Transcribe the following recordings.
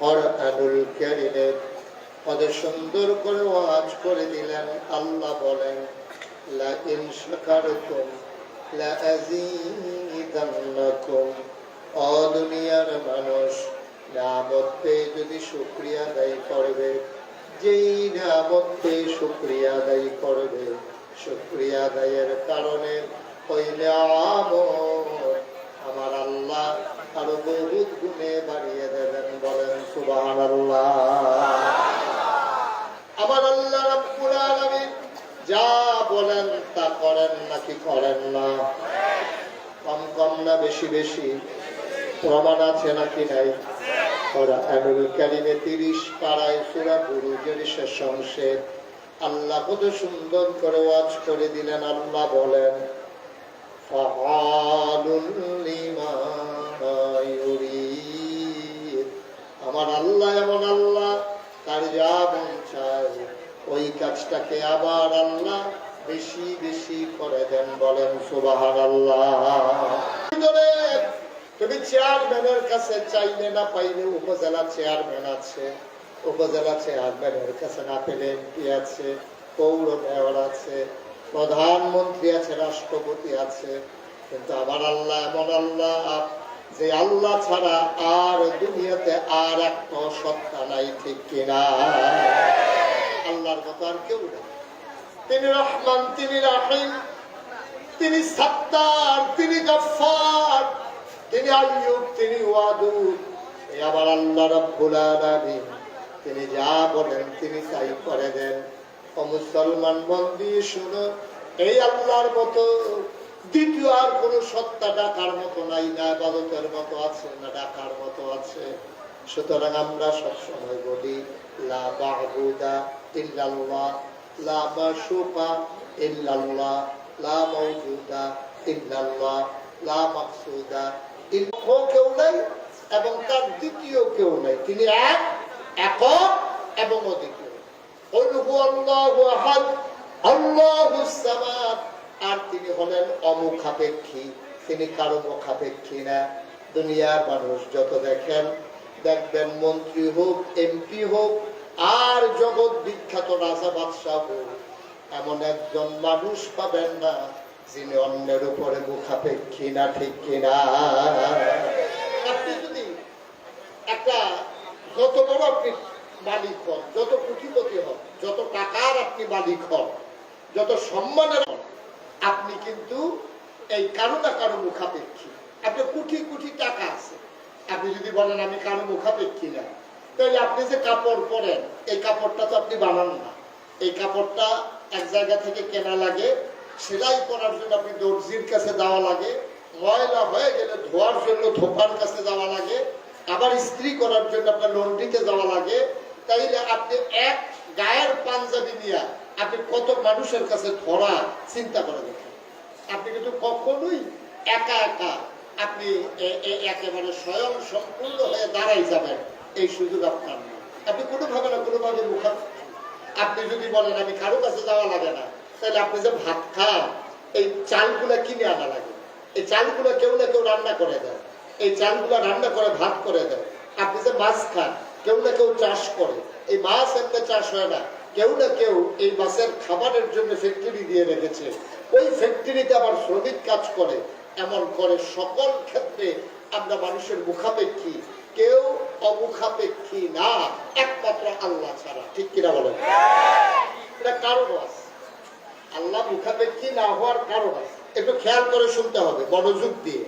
কোরআনুল কারীমের সুন্দর করে ওয়াজ করে দিলেন। আল্লাহ বলেন, লা ইন শাকারতুম লা আযীদান্নাকুম। ও দুনিয়ার মানুষ নিয়ামত পেয়ে যদি শুকরিয়া আদায় করবে, যেই নিয়ামত পেয়ে শুকরিয়া করবে, শুকরিয়া আদায়ের কারণে ওই নিয়ামত আমার আল্লাহ আরও বহুত গুণে বাড়িয়ে দেবেন বলেন সুবাহ আমার আল্লাহ যা বলেন তা করেন নাকি করেন না কম কম না বেশি বেশি প্রমাণ আছে নাকি নাই আল্লাহ কত সুন্দর করে ওয়াজ করে দিলেন আল্লাহ বলেন। আমার আল্লাহ এমন আল্লাহ, তার যা মন চায়, ওই কাজটাকে আবার আল্লাহ বেশি বেশি করে দেন বলেন সুবাহান আল্লাহ তুমি চেয়ারম্যানের কাছে চাইলে না পাইলে উপজেলা চেয়ারম্যান আছে, উপজেলা চেয়ারম্যানের কাছে না পেলে এমপি আছে, পৌর মেয়র আছে, প্রধানমন্ত্রী আছে, রাষ্ট্রপতি আছে, কিন্তু আমার আল্লাহ এমন আল্লাহ যে আল্লাহ ছাড়া আর দুনিয়াতে আর একটা সত্তা নাই, ঠিক কিনা? আল্লাহর মতো আর কেউ না তিনি রহমান, তিনি রাহিম, তিনি সত্তার, তিনি গফফার, তিনি আইয়ুব, তিনি আবার আল্লাহ রাব্বুল আলামিন, তিনি যা বলেন, তিনি তাই করে দেন। ও মুসলমান বন্দি, শুনো, এই আল্লাহর মতো দ্বিতীয় আর কোন সত্তা ডাকার মতো নাই না ইবাদতের মতো আছে না ডাকার মতো আছে সুতরাং আমরা সবসময় বলি লা বা'বুদা ইল্লাল্লাহ লা মাশুকা ইল্লাল্লাহ লা মাওজুদা ইল্লাল্লাহ লা মাকসুদা ইল্লাহ কেউ নাই এবং তার দ্বিতীয় কেউ নাই তিনি এক একক এবং অদ্বিতীয় قل هو الله احد الله الصمد আর তিনি হলেন অমুখাপেক্ষী। তিনি কারও মুখাপেক্ষী না। দুনিয়ার মানুষ যত দেখেন, দেখবেন মন্ত্রী হোক, এমপি হোক, আর জগৎ বিখ্যাত রাজা বাদশাহ হোক, এমন একজন মানুষ পাবেন না যিনি অন্যের উপরে মুখাপেক্ষী না, ঠিক কিনা? আপনি যদি একটা যত বড় আপনি মালিক হন, যত কোটিপতি হন, যত টাকার আপনি মালিক হন, যত সম্মানের হন আপনি কিন্তু এই কারও না কারও মুখাপেক্ষী। আপনি কোটি কোটি টাকা আছে। আপনি যদি বলেন আমি কারও মুখাপেক্ষী না, তাহলে আপনি যে কাপড় পরেন, এই কাপড়টা তো আপনি বানান না। এই কাপড়টা এক জায়গা থেকে কেনা লাগে, সেলাই করার জন্য আপনি দর্জির কাছে যাওয়া লাগে, ময়লা হয়ে গেলে ধোয়ার জন্য ধোপার কাছে যাওয়া লাগে, আবার ইস্ত্রি করার জন্য আপনার লন্ড্রিতে যাওয়া লাগে, তাইলে আপনি এক গায়ের পাঞ্জাবি নিয়ে আপনি কত মানুষের কাছে ধরা চিন্তা করে দেখেন? আপনি কিন্তু কখনোই একা একা আপনি একেবারে স্বয়ং সম্পূর্ণ হয়ে দাঁড়াই যাবেন। এই সুযোগ আপনার আপনি কোনোভাবে না কোনোভাবে মুখা আপনি যদি বলেন, আমি কারও কাছে যাওয়া লাগে না, তাহলে আপনি যে ভাত খান, এই চালগুলা কিনে আনা লাগে। এই চালগুলো কেউ না কেউ রান্না করে দেয়। এই চালগুলো রান্না করে, ভাত করে দেয়। আপনি যে মাছ খান, কেউ না কেউ চাষ করে। এই মাছ এমনি চাষ হয় না। কেউ না কেউ এই মাছের খাবারের জন্য ফ্যাক্টরি দিয়ে রেখেছে। ওই ফ্যাক্টরিতে আবার শ্রমিক কাজ করে, এমন করে সকল ক্ষেত্রে আমরা মানুষের মুখাপেক্ষী। কেউ অমুখাপেক্ষী না, একমাত্র আল্লাহ ছাড়া। ঠিক কিনা বলেন? এটা কারণ আছে। আল্লাহ মুখাপেক্ষী না হওয়ার কারণ আছে। একটু খেয়াল করে শুনতে হবে, মনোযোগ দিয়ে।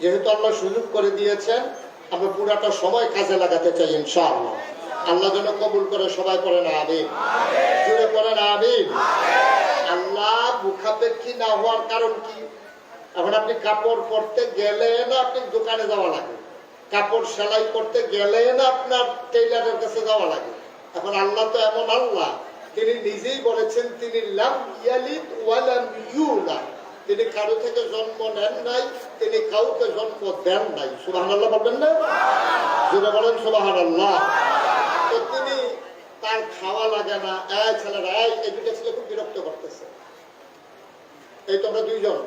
যেহেতু আল্লাহ সুযোগ করে দিয়েছেন, আমরা পুরাটা সময় কাজে লাগাতে চাই, ইনশাআল্লাহ। আল্লাহ যেন কবুল করে, সবাই করেন আমিন। জুড়ে করেন আমিন। আল্লাহ মুখাপেক্ষী না হওয়ার কারণ কি? এখন আপনি কাপড় পরতে গেলে না আপনি দোকানে যাওয়া লাগে। কাপড় সেলাই করতে গেলে না আপনার টেইলারের কাছে যাওয়া লাগে। এখন আল্লাহ তো এমন আল্লাহ, তিনি নিজেই বলেছেন, তিনি লাম ইয়ালিদ ওয়ালাম ইউলাদ তিনি কারও থেকে জন্ম নেন নাই, তিনি কাউকে জন্ম দেন নাই। সুবহানাল্লাহ বলবেন না? জোরে বলেন, সুবহানাল্লাহ। তো তার খাওয়া লাগে না। এই ছেলে খুব বিরক্ত করতেছে। এই তোমরা দুইজন।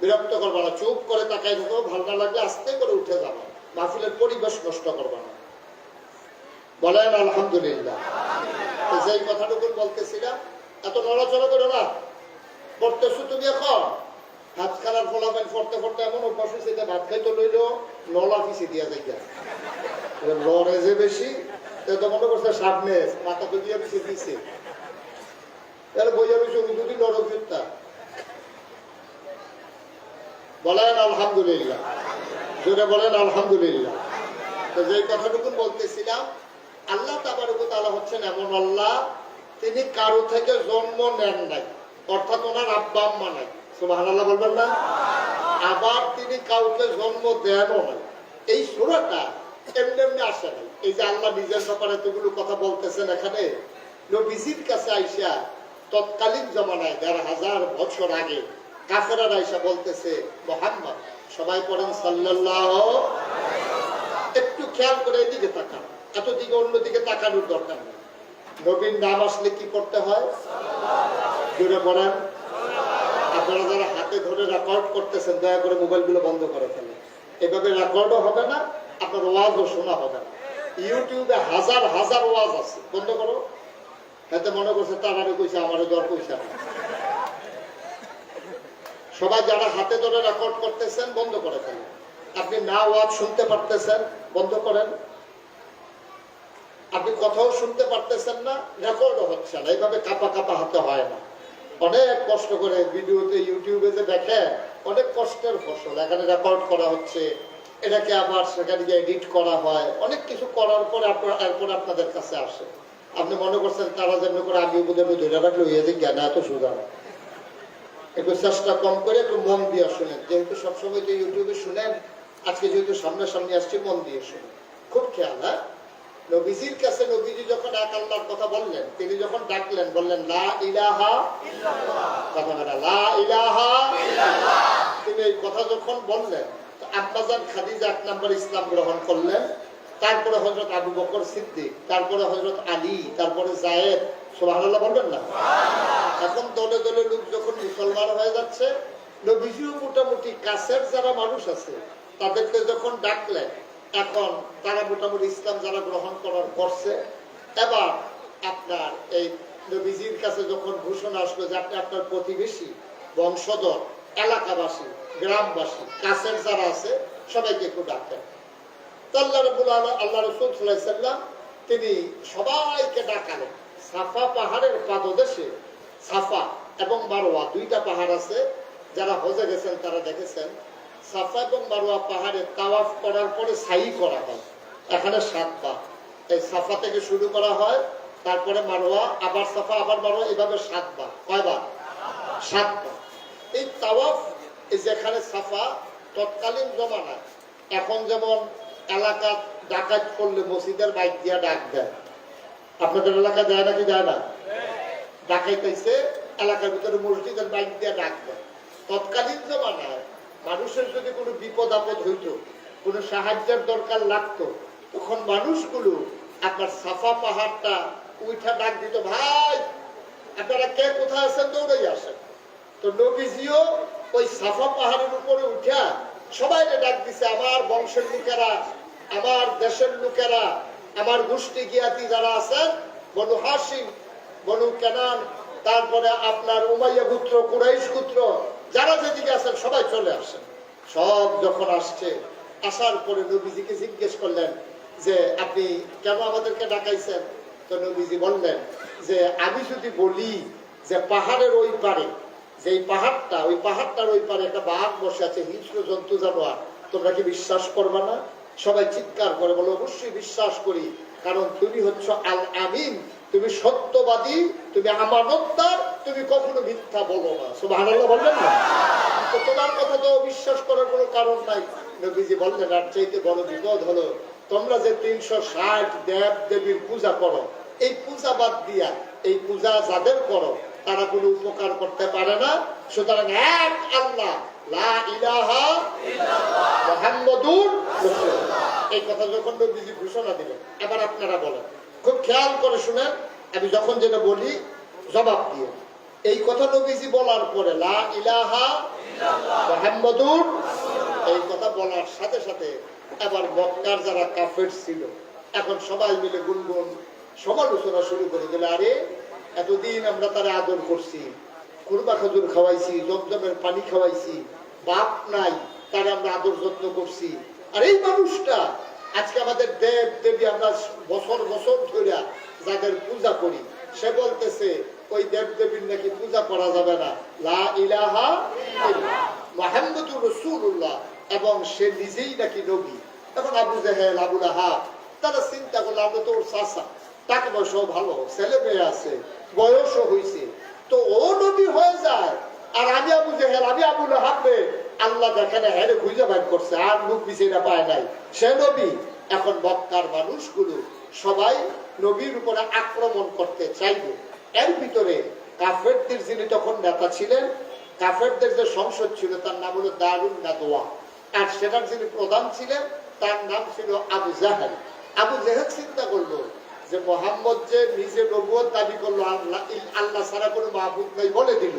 বিরক্ত করবা না, চুপ করে তাকাই দেবো ভালো না লাগলে আস্তে করে উঠে মাহফিলের পরিবেশ নষ্ট করবা না। বলেন, আলহামদুলিল্লাহ। যেই কথাটুকু বলতেছিলাম, এত নড়াচড়া করো না। পড়তেছো তুমি এখন হাত খারাপ ফলাবেন পড়তে পড়তে এমন অভ্যাস হয়েছে ভাত খাইতে লইল দিয়া যাই লড়ে যে বেশি তো মনে করছে সামনে মাথা তো দিয়ে পিছিয়ে দিচ্ছে তাহলে বেশি যদি লড়ো বলেন আলহামদুলিল্লাহ। জোরে বলেন আলহামদুলিল্লাহ। তো যে কথাটুকু বলতেছিলাম, আল্লাহ তাবারুকতালা হচ্ছেন এমন আল্লাহ, তিনি কারও থেকে জন্ম নেন নাই। অর্থাৎ ওনার আব্বা আম্মা নাই। সুবাহ বলবেন না? আবার তিনি কাউকে জন্ম নাই এই সুরাটা এমনি এমনি আসে নাই। এই যে আল্লাহ নিজের ব্যাপারে এতগুলো কথা বলতেছেন এখানে, নবীজির কাছে আইসা তৎকালীন জমানায় দেড় হাজার বছর আগে কাফেরা আইসা বলতেছে, মোহাম্মদ, সবাই পড়েন সাল্লাল্লাহ একটু খেয়াল করে এদিকে তাকান। এত দিকে অন্যদিকে তাকানোর দরকার নেই। নবীন নাম আসলে কি করতে হয়? জুড়ে পড়েন আপনারা হাতে ধরে রেকর্ড করতেছেন, দয়া করে মোবাইলগুলো বন্ধ করে ফেলেন। এভাবে রেকর্ডও হবে না, আপনার ওয়াজও শোনা হবে না। ইউটিউবে হাজার হাজার ওয়াজ আছে। বন্ধ করো। এতে মনে করছে, তারারে কইছে আমারও দর পয়সা সবাই যারা হাতে ধরে রেকর্ড করতেছেন, বন্ধ করে ফেলেন। আপনি না ওয়াজ শুনতে পারতেছেন, বন্ধ করেন। আপনি কথাও শুনতে পারতেছেন না রেকর্ডও হচ্ছে না। এইভাবে কাপা কাপা হাতে হয় না। অনেক কষ্ট করে ভিডিওতে, ইউটিউবে যে দেখে, অনেক কষ্টের ফসল। এখানে রেকর্ড করা হচ্ছে, এটাকে আবার সেখানে গিয়ে এডিট করা হয়। অনেক কিছু করার পরে আপনার, এরপর আপনাদের কাছে আসে। আপনি মনে করছেন তারা যেমন করে আমি ধরে রাখলে হয়ে যে জ্ঞান এত সোজা একটু চেষ্টা কম করে, একটু মন দিয়ে শুনেন। যেহেতু সবসময় তো ইউটিউবে শুনেন, আজকে যেহেতু সামনাসামনি আসছে, মন দিয়ে শুনেন। খুব খেয়াল হ্যাঁ? নবীজির কাছে নবীজি যখন এক আল্লাহর কথা বললেন তিনি যখন ডাকলেন বললেন লা ইলাহা কথা লা ইলাহা তিনি এই কথা যখন বললেন আব্বাজান খাদিজা এক নম্বর ইসলাম গ্রহণ করলেন। তারপরে হজরত আবু বকর সিদ্দিক তারপরে হজরত আলী তারপরে জায়েদ সুবহানাল্লাহ বলবেন না? এখন দলে দলে লোক যখন মুসলমান হয়ে যাচ্ছে নবীজিও মোটামুটি কাছের যারা মানুষ আছে তাদেরকে যখন ডাকলেন এখন তারা মোটামুটি ইসলাম যারা গ্রহণ করার করছে, এবার আপনার এই নবীজির কাছে যখন ঘোষণা আসলো যে আপনি আপনার প্রতিবেশী, বংশধর, এলাকাবাসী, গ্রামবাসী, কাছের যারা আছে, সবাইকে একটু ডাকেন। আল্লাহ রবুল তিনি সবাইকে ডাকালেন। সাফা পাহাড়ের পাদদেশে, সাফা এবং মারোয়া দুইটা পাহাড় আছে, যারা হজে গেছেন, তারা দেখেছেন। সাফা এবং মারোয়া পাহাড়ে তাওয়াফ করার পরে সাই করা হয়। এখানে সাত পা। এই সাফা থেকে শুরু করা হয়, তারপরে মারোয়া আবার সাফা, আবার মারোয়া এভাবে সাত পা। কয়বার? সাত পা। এই তাওয়াফ যেখানে সাফা তৎকালীন জমানায়, এখন যেমন এলাকা ডাকাত করলে মসজিদের বাইক দিয়া ডাক দেয়। আপনাদের এলাকা যায় নাকি যায় না? ডাকাইতেছে, এলাকার ভিতরে মসজিদের বাইক দিয়ে ডাক দেয়। তৎকালীন জমানায় মানুষের যদি কোনো বিপদ আপদ হইতো, কোনো সাহায্যের দরকার লাগতো, তখন মানুষগুলো আপনার সাফা পাহাড়টা উঠা ডাক দিত, ভাই, আপনারা কে? কোথায় আছেন? দৌড়াই আসেন। তো নবীজিও ওই সাফা পাহাড়ের উপরে উঠা সবাই ডাক দিছে, আমার বংশের লোকেরা, আমার দেশের লোকেরা, আমার গোষ্ঠী গিয়াতি যারা আছেন, বনু হাসিম বনু কেনান তারপরে আপনার উমাইয়া পুত্র কুরাইশ পুত্র যারা যেদিকে আছেন সবাই চলে আসেন। সব যখন আসছে, আসার পরে নবীজিকে জিজ্ঞেস করলেন যে, আপনি কেন আমাদেরকে ডাকাইছেন? তো নবীজি বললেন যে, আমি যদি বলি যে পাহাড়ের ওই পারে যে পাহাড়টা, ওই পাহাড়টার ওই পারে একটা বাঘ বসে আছে, হিংস্র জন্তু, জানোয়ার, তোমরা কি বিশ্বাস করবে না? সবাই চিৎকার করে বলো, অবশ্যই বিশ্বাস করি, কারণ তুমি হচ্ছ আল আমিন তুমি সত্যবাদী, তুমি আমানতদার, তুমি কখনো মিথ্যা বলো না। বললেন না? তো তোমার কথা তো বিশ্বাস করার কোনো কারণ নাই। নবীজি বললেন, আর চাইতে বড় বিপদ হলো, তোমরা যে তিনশো ষাট দেব দেবীর পূজা করো, এই পূজা বাদ দিয়া এই পূজা যাদের করো, তারা কোনো উপকার করতে পারে না। সুতরাং এক আল্লাহ, লা। এই কথা যখন নবীজি ঘোষণা দিলেন, এবার আপনারা বলেন খুব খেয়াল করে শুনেন, আমি যখন যেটা বলি, জবাব দিয়ে এই কথা নবীজি বলার পরে এই কথা বলার সাথে সাথে এবার মক্কার যারা কাফের ছিল, এখন সবাই মিলে গুনগুন সমালোচনা শুরু করে দিল, আরে এতদিন আমরা তারা আদর করছি, কুরবা খাজুর খাওয়াইছি জমজমের পানি খাওয়াইছি, বাপ নাই, তারা আমরা আদর যত্ন করছি। আর এই মানুষটা আজকে আমাদের দেব দেবী আমরা বছর বছর ধরে যাদের পূজা করি, সে বলতেছে, ওই দেব দেবীর নাকি পূজা করা যাবে না। লা ইলাহা রসুল্লাহ এবং সে নিজেই নাকি নবী। এখন আবু জাহেল আবুল আহাব তারা চিন্তা করল, আমরা তো ওর চাষা টাকা পয়সাও ভালো, ছেলে মেয়ে আছে, বয়সও হয়েছে তো ও নবী হয়ে যায়, আর আমি আবু জাহেল, আমি আবুল আহাবে আল্লাহ দেখেন হেরে খুঁজে বাইর করছে, আর মুখ পিছিয়ে পায় নাই। সে নবী, এখন মক্কার মানুষগুলো সবাই নবীর উপরে আক্রমণ করতে চাইবে। এর ভিতরে কাফেরদের যিনি তখন নেতা ছিলেন, কাফেরদের যে সংসদ ছিল, তার নাম হলো দারুণ নাদোয়া আর সেটার যিনি প্রধান ছিলেন, তার নাম ছিল আবু জাহেল। আবু জাহেল চিন্তা করল যে মোহাম্মদ যে নিজে নবুয়ত দাবি করল, আল্লাহ আল্লাহ ছাড়া কোনো মাহবুব নাই বলে দিল।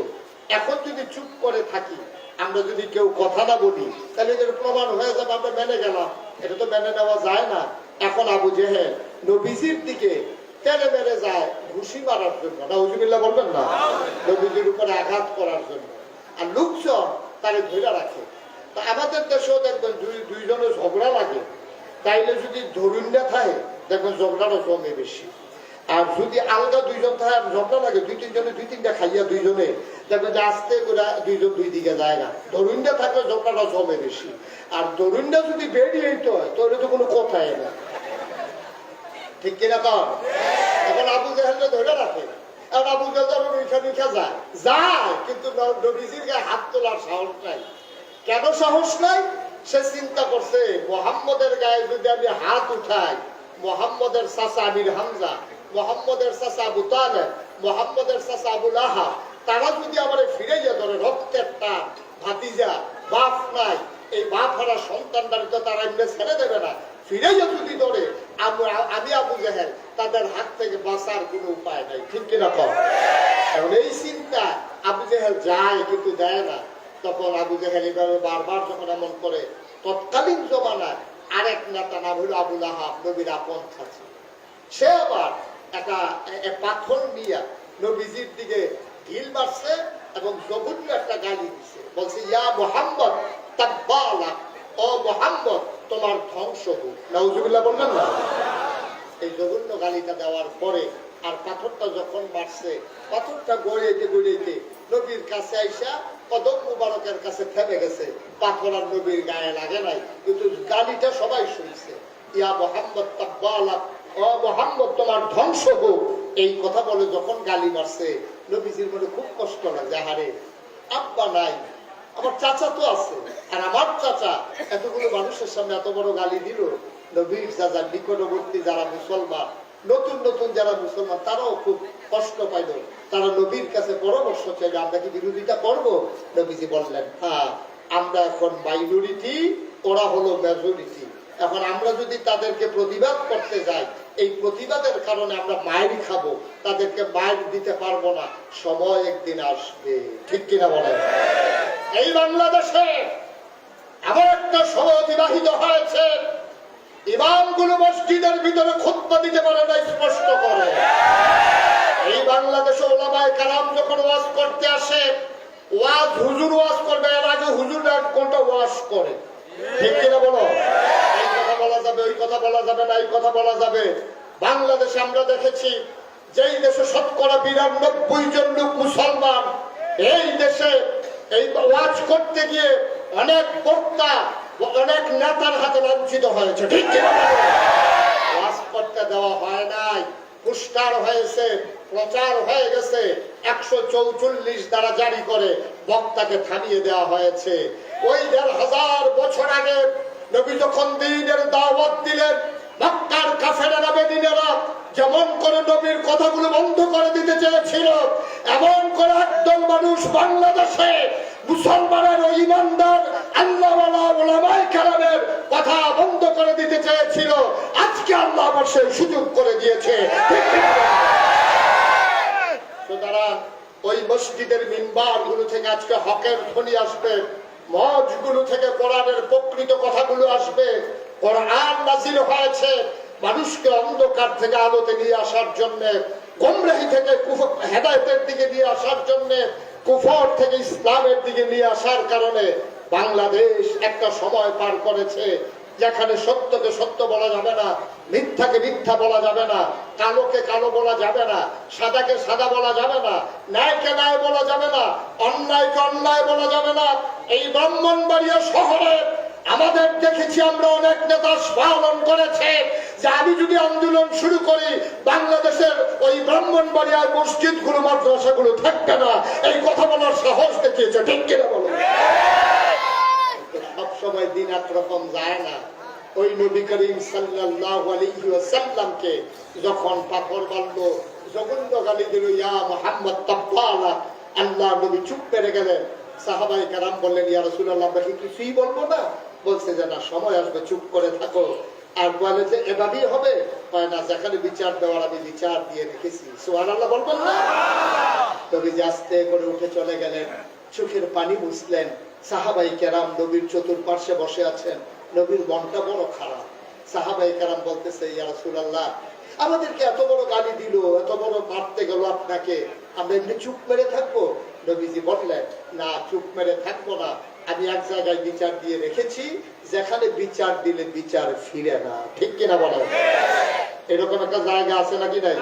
এখন যদি চুপ করে থাকি, আমরা যদি কেউ কথা না বলি, তাহলে এদের প্রমাণ হয়ে যাবে আমরা মেনে গেলাম। এটা তো মেনে নেওয়া যায় না। এখন আবু জেহেল নবীজির দিকে তেলে মেরে যায় ঘুষি মারার জন্য। না হুজুবিল্লাহ বলবেন না? নবীজির উপরে আঘাত করার জন্য। আর লোকজন তারে ধরে রাখে। তা আমাদের দেশেও দেখবেন দুই দুইজনের ঝগড়া লাগে। তাইলে যদি ধরুন না থাকে, দেখবেন ঝগড়াটা জমে বেশি। আর যদি আলগা দুইজন থাকে, আর ঝগড়া লাগে, দুই তিনজনে, দুই তিনটা খাইয়া দুইজনে দেখবেন যে আস্তে করে দুইজন দুই দিকে যায় না। ধরুনটা থাকলে ঝগড়াটা জমে বেশি। আর ধরুনটা যদি বেরিয়ে তো হয় তাহলে তো কোনো কথাই না। ঠিক কিনা এখন আবু ধরে রাখে। আর আবু জাহেল মিঠা মিঠা যায়। যায়, কিন্তু নবীজির গায়ে হাত তোলার সাহস নাই। কেন সাহস নাই? সে চিন্তা করছে, মোহাম্মদের গায়ে যদি আমি হাত উঠাই, মোহাম্মদের চাচা আমির হামজা মোহাম্মদের চাচা আবু তালেব মোহাম্মদের চাচা আবুল আহা তারা যদি আমার ফিরে যায় ধরে, রক্তের টান, ভাতিজা, বাপ নাই, এই বাপ হারা সন্তানটার তো তারা এমনি ছেড়ে দেবে না। ফিরে যদি ধরে আমি আবু জাহেল, তাদের হাত থেকে বাঁচার কোনো উপায় নাই, ঠিক কিনা এখন এই চিন্তা, আবু জাহেল যায় কিন্তু দেয় না। তখন আবু জাহেল এইভাবে বারবার যখন এমন করে, তৎকালীন জমানায় আরেক নেতা নাম হলো আবুল আহাব নবীর আপন খাচ্ছে সে আবার একটা পাথর নিয়ে নবীজির দিকে ঢিল মারছে এবং জঘন্য একটা গালি দিছে। বলছে, ইয়া মোহাম্মদ, তাব্বালা, ও মোহাম্মদ, তোমার ধ্বংস হোক। নাউজুবিল্লাহ বলবেন না? এই জঘন্য গালিটা দেওয়ার পরে আর পাথরটা যখন মারছে, পাথরটা গড়িয়েতে গড়িয়েতে নবীর কাছে আইসা কদম মুবারকের কাছে থেমে গেছে। পাথর আর নবীর গায়ে লাগে নাই, কিন্তু গালিটা সবাই শুনছে। ইয়া মোহাম্মদ, তাব্বালা তোমার ধ্বংস হোক। এই কথা বলে যখন গালি মারছে, নবীজির মনে খুব কষ্ট হারে, আব্বা নাই, আমার চাচা তো আছে, আর আমার চাচা এতগুলো মানুষের সামনে এত বড় গালি দিল। নবীর চাচা নিকটবর্তী যারা মুসলমান, নতুন নতুন যারা মুসলমান, তারাও খুব কষ্ট পাইল। তারা নবীর কাছে পরামর্শ চাইল, আমরা কি বিরোধিতা করব? নবীজি বললেন হ্যাঁ আমরা এখন মাইনরিটি ওরা হলো মেজরিটি এখন আমরা যদি তাদেরকে প্রতিবাদ করতে যাই এই প্রতিবাদের কারণে আমরা মায়ের খাব, তাদেরকে মায়ের দিতে পারব না। সময় একদিন আসবে। ঠিক কিনা বলেন? এই বাংলাদেশে এমন একটা সময় অতিবাহিত হয়েছে। ইমামগুলো মসজিদের ভিতরে খুতবা দিতে পারে না স্পষ্ট করে। এই বাংলাদেশে ওলামায় কালাম যখন ওয়াজ করতে আসে, ওয়াজ হুজুর ওয়াজ করবে, এর আগে হুজুর এক ঘণ্টা ওয়াজ করে। ঠিক কিনা বলো? কথা বলা যাবে, ওই কথা বলা যাবে না, এই কথা বলা যাবে। বাংলাদেশে আমরা দেখেছি, যেই দেশে শতকরা বিরানব্বই জন লোক মুসলমান, এই দেশে এই ওয়াজ করতে গিয়ে অনেক বক্তা অনেক নেতার হাতে লাঞ্ছিত হয়েছে। ঠিক ওয়াজ করতে দেওয়া হয় নাই পুষ্কার হয়েছে, প্রচার হয়ে গেছে, একশো চৌচল্লিশ দ্বারা জারি করে বক্তাকে থামিয়ে দেওয়া হয়েছে। ওই দেড় হাজার বছর আগে নবী যখন দিনের দাওয়াত দিলেন, মক্কার কাফেরা বেদিনেরা যেমন করে নবীর কথাগুলো বন্ধ করে দিতে চেয়েছিল, এমন করে একদল মানুষ বাংলাদেশে মুসলমানের ও ইমানদার আল্লাহওয়ালা ওলামাই কালামের কথা বন্ধ করে দিতে চেয়েছিল। আজকে আল্লাহ আবার সেই সুযোগ করে দিয়েছে। সুতরাং ওই মসজিদের মিম্বারগুলো থেকে আজকে হকের ধ্বনি আসবে। মজগুলো থেকে কোরআনের প্রকৃত কথাগুলো আসবে। কোরআন নাজিল হয়েছে মানুষকে অন্ধকার থেকে আলোতে নিয়ে আসার জন্যে, গোমরাহি থেকে হেদায়তের দিকে নিয়ে আসার জন্যে, কুফর থেকে ইসলামের দিকে নিয়ে আসার কারণে বাংলাদেশ একটা সময় পার করেছে। যেখানে সত্যকে সত্য বলা যাবে না, মিথ্যাকে মিথ্যা বলা যাবে না, কালোকে কালো বলা যাবে না, সাদাকে সাদা বলা যাবে না, ন্যায়কে ন্যায় বলা যাবে না, অন্যায়কে অন্যায় বলা যাবে না। এই ব্রাহ্মণবাড়িয়া শহরে আমাদের দেখেছি আমরা অনেক নেতা পালন করেছে। যে আমি যদি আন্দোলন শুরু করি, বাংলাদেশের ওই ব্রাহ্মণবাড়িয়ার মসজিদগুলো মাদ্রাসাগুলো থাকবে না। এই কথা বলার সাহস দেখিয়েছে, ঠিক কিনা বলো? সময় দিন একরকম যায় না। ওই নবী করিম সাল্লাল্লাহু আলাইহি ওয়াসাল্লামকে যখন পাথর মারল জঘন্য গালি দিল ইয়া মুহাম্মদ তাব্বালা আল্লাহ নবী চুপ করে গেলেন। সাহাবাই কারাম বললেন ইয়া রাসূলুল্লাহ আমরা কি কিছুই বলব না? বলছে যে না সময় আসবে চুপ করে থাকো। আর বলে যে এভাবেই হবে? কয় না যেখানে বিচার দেওয়ার আমি বিচার দিয়ে রেখেছি। সুবহানাল্লাহ বলবেন না? নবীজি আস্তে করে উঠে চলে গেলেন চোখের পানি মুছলেন। সাহাবাই কেরাম নবীর চতুর্পার্শ্বে বসে আছেন। নবীর মনটা বড় খারাপ। সাহাবাই কেরাম বলতেছে, ইয়া রাসূলুল্লাহ, আমাদেরকে এত বড় গালি দিল, এত বড় মারতে গেল আপনাকে। আমরা এমনি চুপ মেরে থাকব? নবীজি বললেন, না, চুপ মেরে থাকব না। আমি এক জায়গায় বিচার দিয়ে রেখেছি, যেখানে বিচার দিলে বিচার ফিরে না। ঠিক কিনা বলো? এরকম একটা জায়গা আছে নাকি নাই?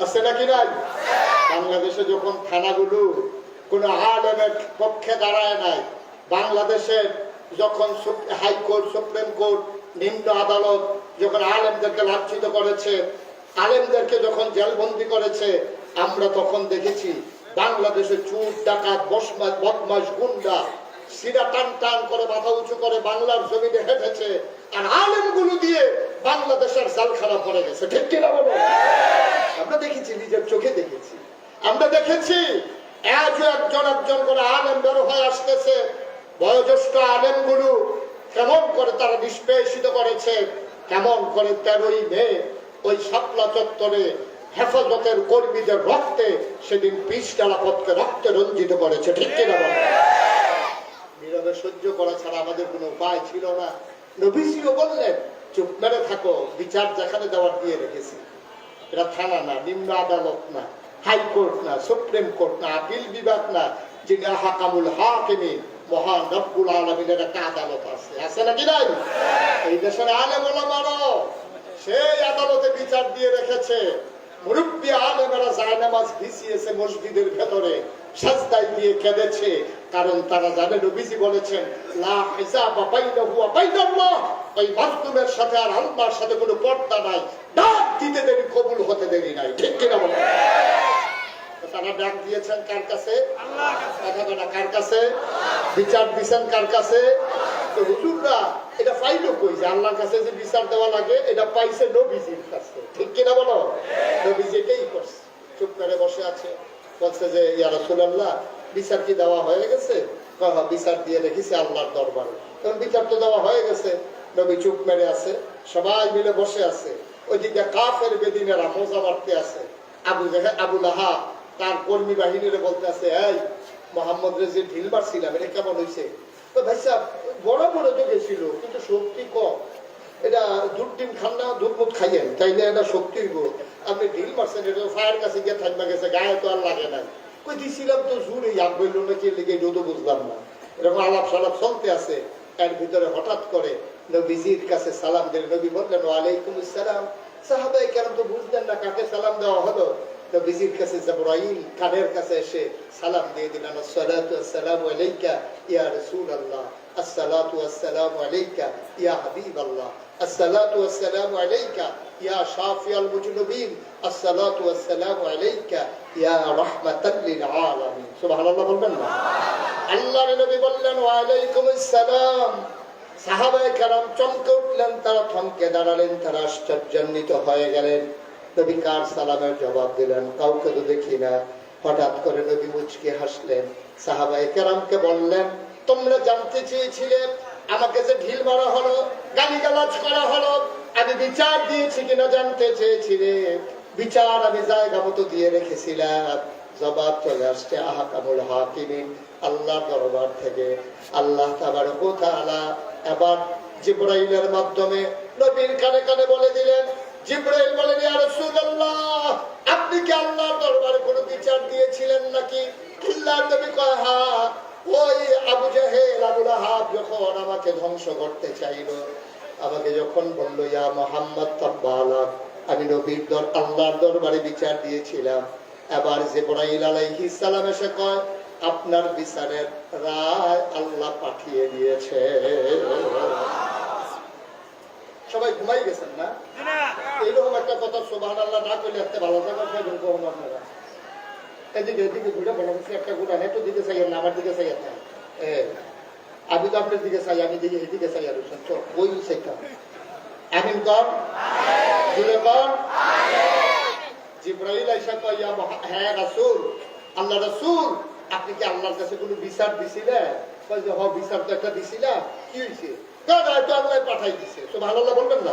আছে। নাকি নাই? বাংলাদেশে যখন থানাগুলো কোন আলেমের পক্ষে দাঁড়ায় নাই। বাংলাদেশের যখন হাইকোর্ট, সুপ্রিম কোর্ট, নিম্ন আদালত যখন আলেমদেরকে লাঞ্ছিত করেছে, আলেমদেরকে যখন জেলবন্দি করেছে, আমরা তখন দেখেছি বাংলাদেশে চুর, ডাকাত, বসমাস, বদমাস, গুন্ডা, সিরা টান টান করে, মাথা উঁচু করে বাংলার জমিনে হেঁটেছে আর আলেমগুলো দিয়ে বাংলাদেশের জাল খারাপ পড়ে গেছে। ঠিক কিনা বলো আমরা দেখেছি, নিজের চোখে দেখেছি। আমরা দেখেছি একজন একজন করে আলেম হয়ে আসতেছে। বয়োজ্যেষ্ঠ কেমন করে তারা কেমন করে ওই চত্বরে হেফাজতের কর্মীদের রক্তে সেদিন পিস ডালাপথকে রক্তে রঞ্জিত করেছে, ঠিক কিনা নীরবে সহ্য করা ছাড়া আমাদের কোনো উপায় ছিল না। নবীজিও বললেন, চুপ মেরে থাকো, বিচার যেখানে দেওয়ার দিয়ে রেখেছি। এটা থানা না, নিম্ন আদালত না। হাইকোর্ট না, সুপ্রিম কোর্ট না আপিল বিভাগ না, যিনি হাকামুল হাকিমি, মহান রব্বুল আলমিনের একটা আদালত আছে। আছে নাকি নাই? এই দেশের আলেম ওলামারও সেই আদালতে বিচার দিয়ে রেখেছে। মুরব্বী আলেমেরা জায়নামাজ মসজিদের ভেতরে দিয়ে কেঁদেছে, কারণ তারা জানে নবীজি বলেছেন, লা হিসাবা বাইনাহু ওই সাথে আর আল্লাহর সাথে কোনো পর্দা নাই। ডাক দিতে দেরি, কবুল হতে দেরি নাই। ঠিক কিনা বলো তারা ডাক দিয়েছেন কার কাছে? কথা কার কাছে? বিচার দিছেন কার কাছে? তো হুজুররা এটা পাইলো কই যে আল্লাহর কাছে যে বিচার দেওয়া লাগে এটা পাইছে নবীজির কাছে। ঠিক কিনা বলো? নবীজি এটাই করছে। চুপ করে বসে আছে। বলছে যে ইয়া রাসূলুল্লাহ বিচার কি দেওয়া হয়ে গেছে? হ্যাঁ, বিচার দিয়ে রেখেছি আল্লাহর দরবারে। তখন বিচার তো দেওয়া হয়ে গেছে। নবী চুপ মেরে আছে সবাই মিলে বসে আছে। ওইদিকে কাফের বেদিনেরা মোজা মারতে আছে। আবু জাহে আবু লাহা তার কর্মী বাহিনীরে বলতে আছে, এই, মোহাম্মদ রেজি ঢিল মারছিলাম এটা কেমন হয়েছে তো ভাই সাহেব, বড় বড় তো গেছিল কিন্তু শক্তি কম। এটা দুধ ডিম খান না দুধ মুধ খাইয়েন, তাইলে এটা শক্তির গো আপনি ঢিল মারছেন, এটা ফায়ার কাছে গিয়ে থাকবে গেছে, গায়ে তো আর লাগে না কই দিছিলাম তো জোরে ইয়াদ বলল নাকি লেগে এটা তো বুঝলাম না। এরকম আলাপ সালাপ চলতে আছে এর ভিতরে হঠাৎ করে নবীজির কাছে সালাম দিলেন, নবী বললেন, ওয়ালাইকুম আসসালাম। সাহাবাই কেন তো বুঝলেন না কাকে সালাম দেওয়া হলো। নবীজির কাছে জাবরাইল কানের কাছে এসে সালাম দিয়ে দিলেন আসসালাতু আসসালামু আলাইকা ইয়া রাসূলুল্লাহ আসসালাতু আসসালামু আলাইকা ইয়া হাবিবাল্লাহ الصلاة والسلام عليك يا شافي المجنبين الصلاة والسلام عليك يا رحمة للعالمين سبحان الله বলবেন না আল্লাহর নবী বললেন ওয়ালাইকুম আসসালাম সাহাবায়ে কেরাম চমকে উঠলেন তারা থমকে দাঁড়ালেন তারা আশ্চর্যান্বিত হয়ে গেলেন নবী কার সালামের জবাব দিলেন? কাউকে তো দেখি না। হঠাৎ করে নবী মুচকে হাসলেন। সাহাবায়ে কেরামকে বললেন, তোমরা জানতে চেয়েছিলে, আমাকে যে ঢিল মারা হলো, গালিগালাজ করা হলো, আমি বিচার দিয়েছি কিনা জানতে চেয়েছিলে। বিচার আমি জায়গা মতো দিয়ে রেখেছিলাম। জবাব চলে আসছে আহাকামুল হাকিমিন আল্লাহ দরবার থেকে। আল্লাহ তাআলা এবার জিব্রাইলের মাধ্যমে নবীর কানে কানে বলে দিলেন জিব্রাইল বলেন, ইয়া রাসূলুল্লাহ, আপনি কি আল্লাহর দরবারে কোনো বিচার দিয়েছিলেন নাকি? আল্লাহর নবী কয় হ্যাঁ ওই আবু জাহেল, আবু লাহাব যখন আমাকে ধ্বংস করতে চাইলো, আমাকে যখন বলল, ইয়া মোহাম্মদ তাব্বালাক আমি নবীর দর, আল্লাহর দরবারে বিচার দিয়েছিলাম। এবার জিবরাইল আলাইহিস সালাম এসে কয়, আপনার বিচারের রায় আল্লাহ পাঠিয়ে দিয়েছে। সবাই ঘুমাই গেছেন না? এইরকম একটা কথা সোবাহ আল্লাহ না করলে একটা ভালো থাকার খাইবেন কখন আপনারা। এদিকে এদিকে ঘুরে বলা হচ্ছে একটা ঘুরা একটু দিকে চাই না আমার দিকে চাই না। আমি তো আপনার দিকে চাই আমি দিকে এদিকে চাই আর তো ওই সেটা। আমিন কর। জুড়ে কর। জিব্রাইল আইসা কয় হ্যাঁ রাসূল। আল্লাহ রাসূল আপনি কি আল্লাহর কাছে কোনো বিচার দিছিলেন? কয় যে হ বিচার তো একটা দিছিলা কি হইছে? কয় তো আল্লাহ পাঠাই দিছে। সুবহানাল্লাহ বলবেন না?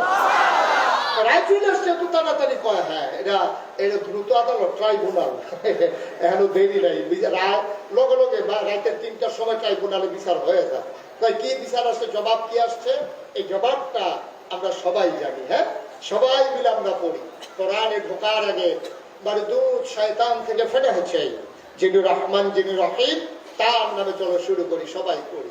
রায় চলে আসছে তো তাড়াতাড়ি কয় হ্যাঁ এটা এটা দ্রুত আদালত ট্রাইব্যুনাল। এখনও দেরি নাই। রায় লগে লগে রাতের তিনটার সময় ট্রাইব্যুনালে বিচার হয়ে যায় কয় কি বিচার আসছে জবাব কি আসছে? এই জবাবটা আমরা সবাই জানি হ্যাঁ? সবাই মিলে আমরা পড়ি। কোরআনে ঢোকার আগে মানে দুধ শয়তান থেকে ফেটে হচ্ছে। যিনি রহমান যিনি রহিম তার নামে চলো শুরু করি সবাই করি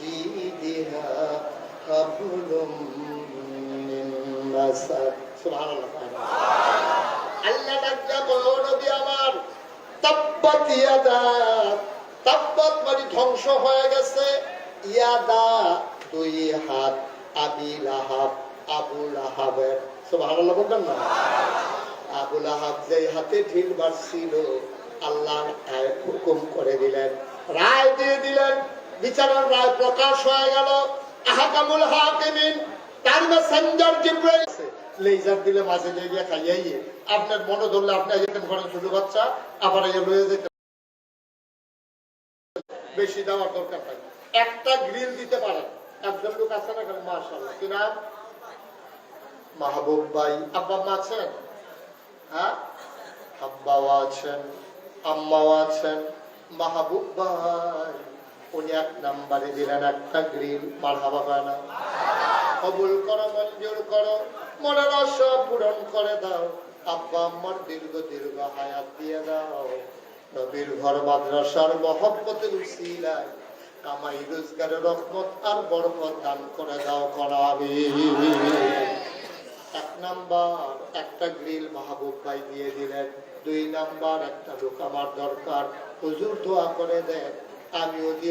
جيدها حبل من مسد سبحان الله আল্লাহ ডাকটা বলো নবী আমার তাব্বাত ইয়াদা তাব্বাত মানে ধ্বংস হয়ে গেছে ইয়াদা দুই হাত আবি লাহাব আবু লাহাবের সুবহানাল্লাহ বলবেন না আবু লাহাব যেই হাতে ঢিল মারছিল আল্লাহ এক হুকুম করে দিলেন রায় দিয়ে দিলেন বিচারের রায় প্রকাশ হয়ে গেল। আহাকামুল হাকিমিন, তার মেসেঞ্জার জিব্রাইল। লেজার দিলে মাঝে লেগে খাইয়াই আপনার মনে ধরলে আপনি যেতেন ঘরে ছোট বাচ্চা, আবার এই লয়ে যেতে বেশি দেওয়ার দরকার নাই। একটা গ্রিল দিতে পারেন। একজন লোক আছে না এখানে, মাশাআল্লাহ। কি নাম? মাহবুব ভাই। আব্বা আম্মা আছেন? হ্যাঁ? আব্বাও আছেন, আম্মাও আছেন। মাহবুব ভাই। এক কামাই রোজগারের রহমত আর দান করে দাও করাবি এক নাম্বার, একটা গ্রিল মাহবুব ভাই দিয়ে দিলেন। দুই নাম্বার, একটা লোক আমার দরকার। হুজুর দোয়া করে দেন। আমিও